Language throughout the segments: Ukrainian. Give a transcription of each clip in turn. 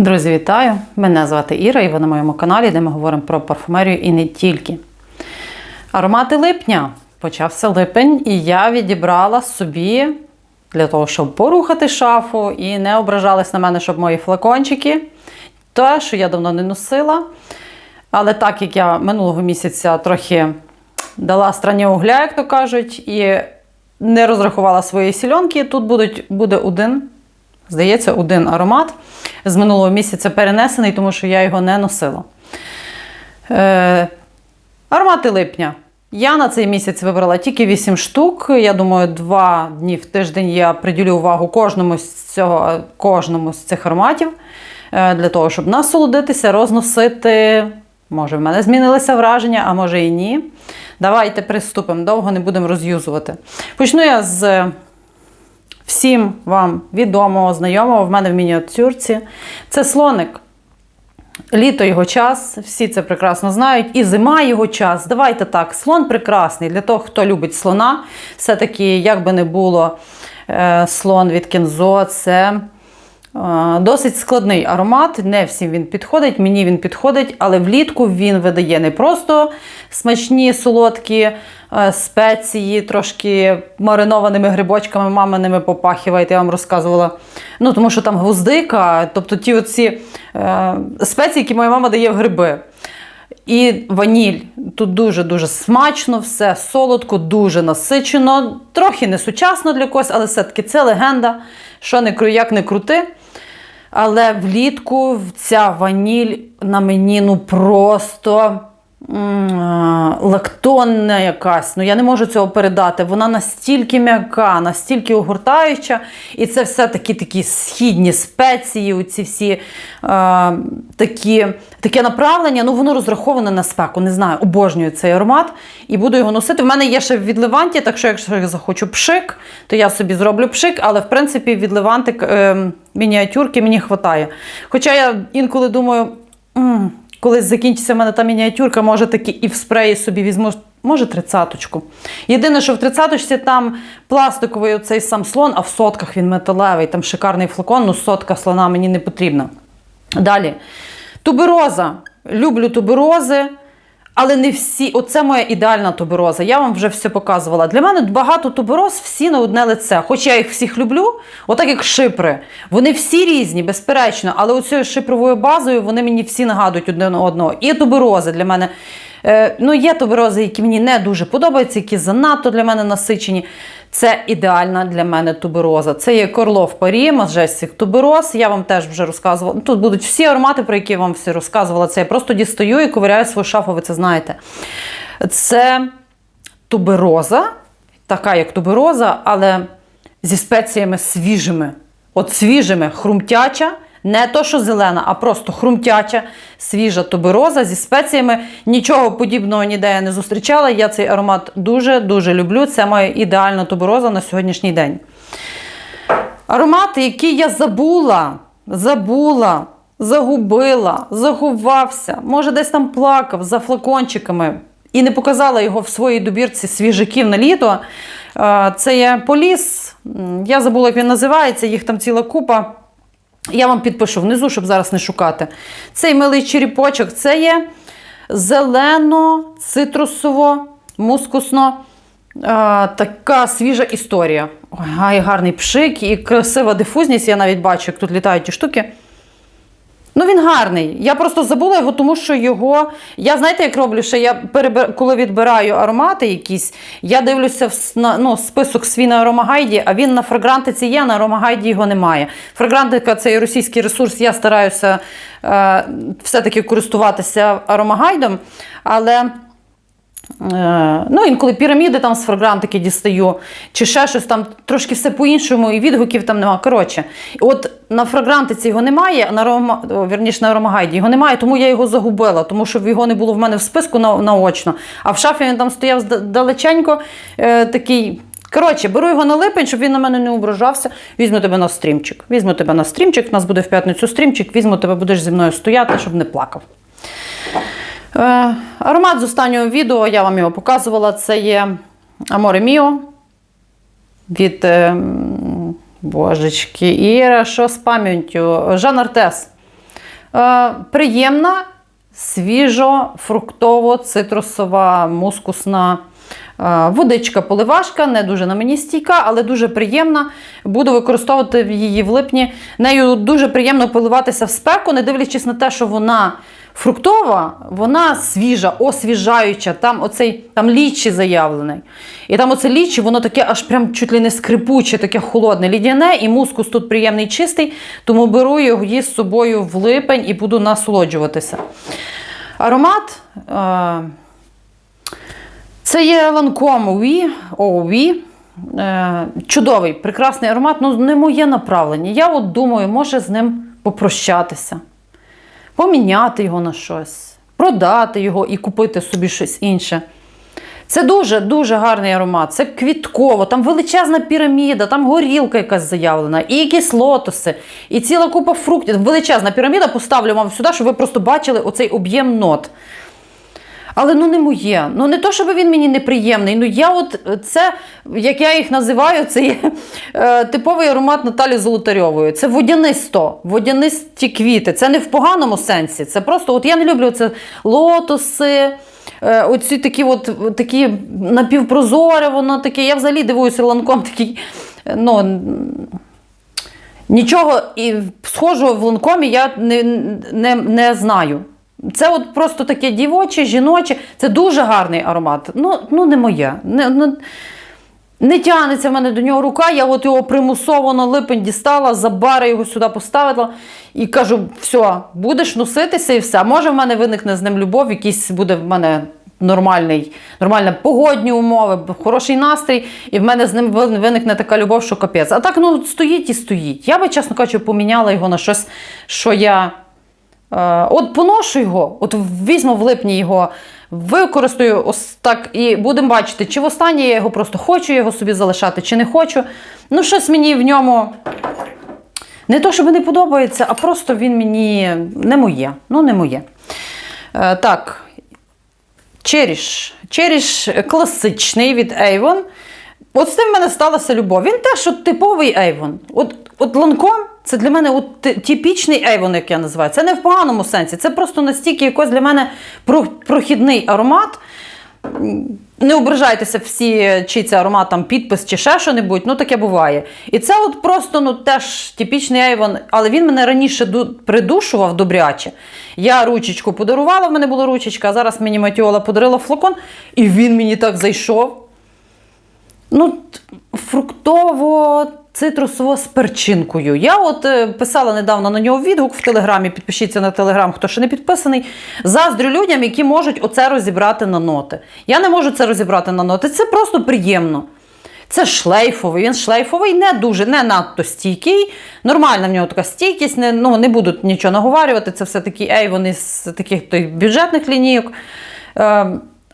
Друзі, вітаю! Мене звати Іра, і ви на моєму каналі, де ми говоримо про парфумерію і не тільки. Аромати липня. Почався липень, і я відібрала собі для того, щоб порухати шафу і не ображались на мене, щоб мої флакончики. Те, що я давно не носила. Але так як я минулого місяця трохи дала страні угля, як то кажуть, і не розрахувала свої сільонки, тут будуть, буде один, здається, один аромат з минулого місяця перенесений, тому що я його не носила. Е, аромати липня. Я на цей місяць вибрала тільки 8 штук. Я думаю, два дні в тиждень я приділю увагу кожному з, цього, кожному з цих ароматів е, для того, щоб насолодитися, розносити. Може, в мене змінилися враження, а може і ні. Давайте приступимо, довго не будемо роз'юзувати. Почну я з всім вам відомого, знайомого в мене в мініатюрці. Це слоник. Літо його час, всі це прекрасно знають. І зима його час. Давайте так, слон прекрасний для того, хто любить слона. Все-таки, як би не було, е, слон від кінзо це досить складний аромат. Не всім він підходить, мені він підходить, але влітку він видає не просто смачні, солодкі е, спеції, трошки маринованими грибочками, маминими попахівайте, я вам розказувала. Ну, тому що там гвоздика, тобто ті оці е, спеції, які моя мама дає в гриби. І ваніль. Тут дуже-дуже смачно, все солодко, дуже насичено, трохи не сучасно для когось, але все-таки це легенда. Що не як не крути. Але влітку ця ваніль на мені ну просто лактонна якась. Ну я не можу цього передати. Вона настільки м'яка, настільки огортаюча. І це все-таки такі східні спеції, оці всі е, такі, таке направлення. Ну воно розраховане на спеку. Не знаю, обожнюю цей аромат і буду його носити. В мене є ще від Леванті, так що якщо я захочу пшик, то я собі зроблю пшик, але в принципі від Леванти е, мініатюрки мені вистачає. Хоча я інколи думаю. «М, коли закінчиться в мене та мініатюрка, може таки і в спреї собі візьму, може тридцяточку. Єдине, що в тридцяточці там пластиковий оцей сам слон, а в сотках він металевий, там шикарний флакон, ну сотка слона мені не потрібна. Далі. Тубероза. Люблю туберози. Але не всі, оце моя ідеальна тубероза. Я вам вже все показувала. Для мене багато тубероз всі на одне лице. Хоч я їх всіх люблю, отак як шипри. Вони всі різні, безперечно, але оцією шипровою базою вони мені всі нагадують одне одного. І туберози для мене. Е, ну, є туберози, які мені не дуже подобаються, які занадто для мене насичені. Це ідеальна для мене тубероза. Це є Корлов Парі, Мажестік тубероз. Я вам теж вже розказувала. Ну, Тут будуть всі аромати, про які я вам всі розказувала. Це я просто дістаю і ковиряю свою шафу, ви це знаєте. Це тубероза, така як тубероза, але зі спеціями свіжими. От свіжими, хрумтяча. Не то, що зелена, а просто хрумтяча, свіжа тубероза зі спеціями. Нічого подібного ніде я не зустрічала. Я цей аромат дуже-дуже люблю. Це моя ідеальна тубероза на сьогоднішній день. Аромати, які я забула, забула, загубила, заховався, може, десь там плакав за флакончиками і не показала його в своїй добірці свіжаків на літо. Е, Це є поліс. Я забула, як він називається, їх там ціла купа. Я вам підпишу внизу, щоб зараз не шукати. Цей милий черепочок це є зелено, цитрусово, мускусно. А, така свіжа історія. Ой, гарний пшик і красива дифузність. Я навіть бачу, як тут літають ті штуки. Ну, він гарний. Я просто забула його, тому що його. Я знаєте, як роблю, що я перебер... коли відбираю аромати якісь, я дивлюся в ну, список свій на аромагайді, а він на фрагрантиці є, на аромагайді його немає. Фрагрантика це російський ресурс, я стараюся е, все-таки користуватися аромагайдом, але. Е, Ну, інколи піраміди там з фрагрантики дістаю, чи ще щось там трошки все по-іншому, і відгуків там нема. Коротше, от на фрагрантиці його немає, на Рома, о, на Ромагайді його немає, тому я його загубила, тому що його не було в мене в списку на, наочно. А в шафі він там стояв далеченько, е, такий. Коротше, беру його на липень, щоб він на мене не ображався. Візьму тебе на стрімчик. Візьму тебе на стрімчик, у нас буде в п'ятницю стрімчик, візьму тебе, будеш зі мною стояти, щоб не плакав. Е, аромат з останнього відео, я вам його показувала. Це є Amore Mio від е, Божечки, Іра, що з пам'яттю? Жан Артес. Е, приємна, свіжо, фруктово, цитрусова, мускусна. Водичка поливашка, не дуже на мені стійка, але дуже приємна. Буду використовувати її в липні. Нею дуже приємно поливатися в спеку, не дивлячись на те, що вона фруктова, вона свіжа, освіжаюча. Там оцей там лічі заявлений. І там оце лічі, воно таке аж прям чуть ли не скрипуче, таке холодне, лідяне, і мускус тут приємний чистий, тому беру його її з собою в липень і буду насолоджуватися. Аромат. Е- це є Lancome Ouai, OUI. Е, Чудовий, прекрасний аромат, ну не моє направлення. Я от думаю, може з ним попрощатися, поміняти його на щось, продати його і купити собі щось інше. Це дуже-дуже гарний аромат. Це квітково, там величезна піраміда, там горілка якась заявлена, і якісь лотоси, і ціла купа фруктів. Величезна піраміда, поставлю вам сюди, щоб ви просто бачили оцей об'єм нот. Але ну не моє. Ну не то, щоб він мені неприємний. Ну я от е, це, як я їх називаю, це є е, типовий аромат Наталі Золотарьової. Це водянисто, водянисті квіти. Це не в поганому сенсі. Це просто, от я не люблю це лотоси. е, Оці такі от такі напівпрозоре, воно таке. Я взагалі дивуюся ланком такий. е, Ну, Нічого і схожого в ланкомі я не, не, не знаю. Це от просто таке дівоче, жіноче. Це дуже гарний аромат. Ну, ну не моє. Не, не, не тягнеться в мене до нього рука. Я от його примусово на липень дістала, за бари його сюди поставила і кажу: все, будеш носитися і все. Може, в мене виникне з ним любов, якийсь буде в мене нормальний, нормальні погодні умови, хороший настрій, і в мене з ним виникне така любов, що капець. А так ну стоїть і стоїть. Я би, чесно кажучи, поміняла його на щось, що я. Е, От поношу його, от візьму в липні його, використаю ось так і будемо бачити, чи востаннє я його просто хочу його собі залишати, чи не хочу. Ну, щось мені в ньому не то, щоб не подобається, а просто він мені не моє. Ну, не моє. Е, так, Черіш. Черіш класичний від Avon. От з тим в мене сталася любов. Він теж от типовий Avon. От, от Lancome це для мене от типічний Avon, як я називаю. Це не в поганому сенсі. Це просто настільки якось для мене прохідний аромат. Не ображайтеся всі, чи це аромат там підпис, чи ще що-небудь, ну таке буває. І це от просто ну теж типічний Avon, але він мене раніше придушував добряче. Я ручечку подарувала, в мене була ручечка, а зараз мені Матіола подарила флакон, і він мені так зайшов. Ну, фруктово, цитрусово з перчинкою. Я от е, писала недавно на нього відгук в Телеграмі. Підпишіться на Телеграм, хто ще не підписаний. Заздрю людям, які можуть оце розібрати на ноти. Я не можу це розібрати на ноти. Це просто приємно. Це шлейфовий. Він шлейфовий, не дуже, не надто стійкий. Нормальна в нього така стійкість, не, ну, не будуть нічого наговарювати. Це все такі ейвони з таких бюджетних лінійок. Е,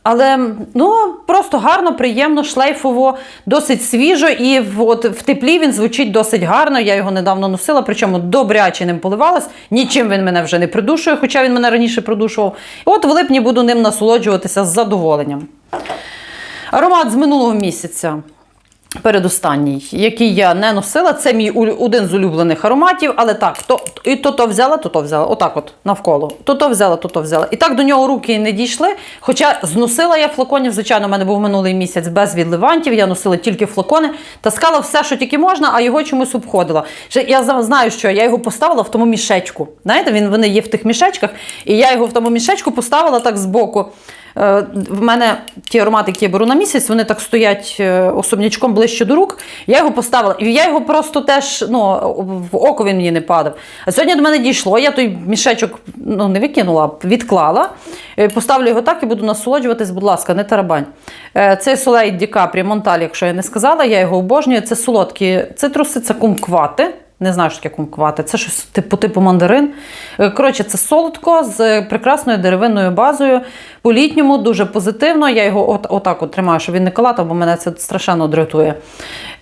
але ну, просто гарно, приємно, шлейфово, досить свіжо, і в, от, в теплі він звучить досить гарно. Я його недавно носила, причому добряче ним поливалась. Нічим він мене вже не придушує, хоча він мене раніше придушував. І от в липні буду ним насолоджуватися з задоволенням. Аромат з минулого місяця. Передостанній, який я не носила, це мій один з улюблених ароматів, але так, то, і то то взяла, то то взяла. Отак от навколо. То то взяла, то то взяла. І так до нього руки не дійшли. Хоча зносила я флаконів, звичайно, у мене був минулий місяць без відливантів, я носила тільки флакони, таскала все, що тільки можна, а його чомусь обходила. Я знаю, що я його поставила в тому мішечку. Знаєте, він, вони є в тих мішечках, і я його в тому мішечку поставила так збоку. Е, В мене ті аромати, які я беру на місяць, вони так стоять е, особнячком ближче до рук. Я його поставила. І я його просто теж ну, в око він мені не падав. А сьогодні до мене дійшло, я той мішечок ну, не викинула, відклала. Е, Поставлю його так і буду насолоджуватись, будь ласка, не тарабань. Це Солей Ді Капрі Монталь, якщо я не сказала, я його обожнюю. Це солодкі цитруси, це кумквати. Не знаю, що таке кумквати. Це щось типу типу мандарин. Е, Коротше, це солодко з прекрасною деревинною базою. По літньому дуже позитивно. Я його от, отак от тримаю, щоб він не калатав, бо мене це страшенно дратує.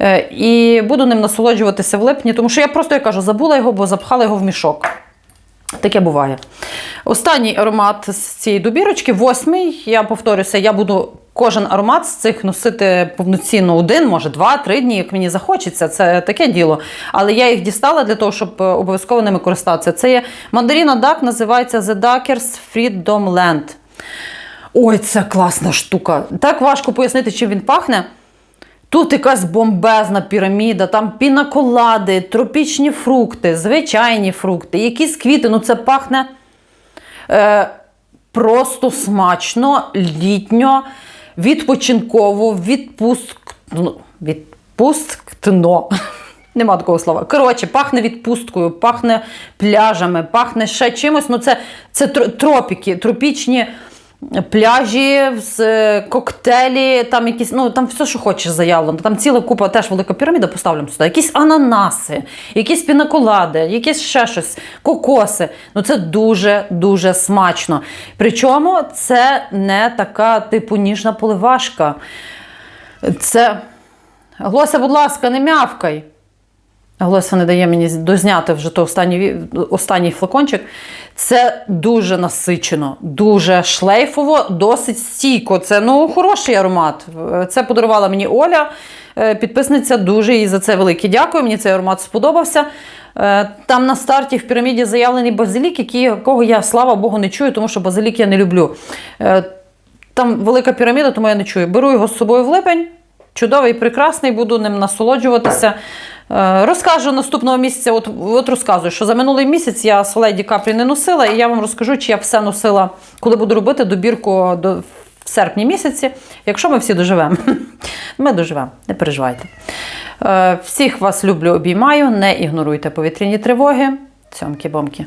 Е, І буду ним насолоджуватися в липні, тому що я просто я кажу, забула його, бо запхала його в мішок. Таке буває. Останній аромат з цієї добірочки, восьмий. Я повторюся, я буду кожен аромат з цих носити повноцінно один, може два-три дні, як мені захочеться. Це таке діло. Але я їх дістала для того, щоб е, обов'язково ними користатися. Це є мандаріна Дак, називається The Duckers Freedom Land. Ой, це класна штука. Так важко пояснити, чим він пахне. Тут якась бомбезна піраміда, там пінаколади, тропічні фрукти, звичайні фрукти, якісь квіти. Ну це пахне е, просто смачно, літньо, відпочинково, відпуск... ну. Нема такого слова. Коротше, пахне відпусткою, пахне пляжами, пахне ще чимось. Ну, це, це тр- тропіки, тропічні пляжі, е, коктейлі, там якісь, ну там все, що хочеш заявлено. Там ціла купа, теж велика піраміда, поставлю сюди. Якісь ананаси, якісь пінаколади, якісь ще щось, кокоси. Ну це дуже-дуже смачно. Причому це не така типу ніжна поливашка. Це. Глося, будь ласка, не мявкай. Глося не дає мені дозняти вже то останній, останній флакончик. Це дуже насичено, дуже шлейфово, досить стійко. Це ну, хороший аромат. Це подарувала мені Оля, е, підписниця. Дуже їй за це велике дякую. Мені цей аромат сподобався. Е, Там на старті в піраміді заявлений базилік, якого я, слава Богу, не чую, тому що базилік я не люблю. Е, Там велика піраміда, тому я не чую. Беру його з собою в липень. Чудовий, прекрасний, буду ним насолоджуватися. Е, Розкажу наступного місяця, от, от розказую, що за минулий місяць я соледі каплі не носила, і я вам розкажу, чи я все носила, коли буду робити добірку до, в серпні місяці, якщо ми всі доживемо. Ми доживемо, не переживайте. Е, Всіх вас люблю, обіймаю, не ігноруйте повітряні тривоги. Цьомки-бомки.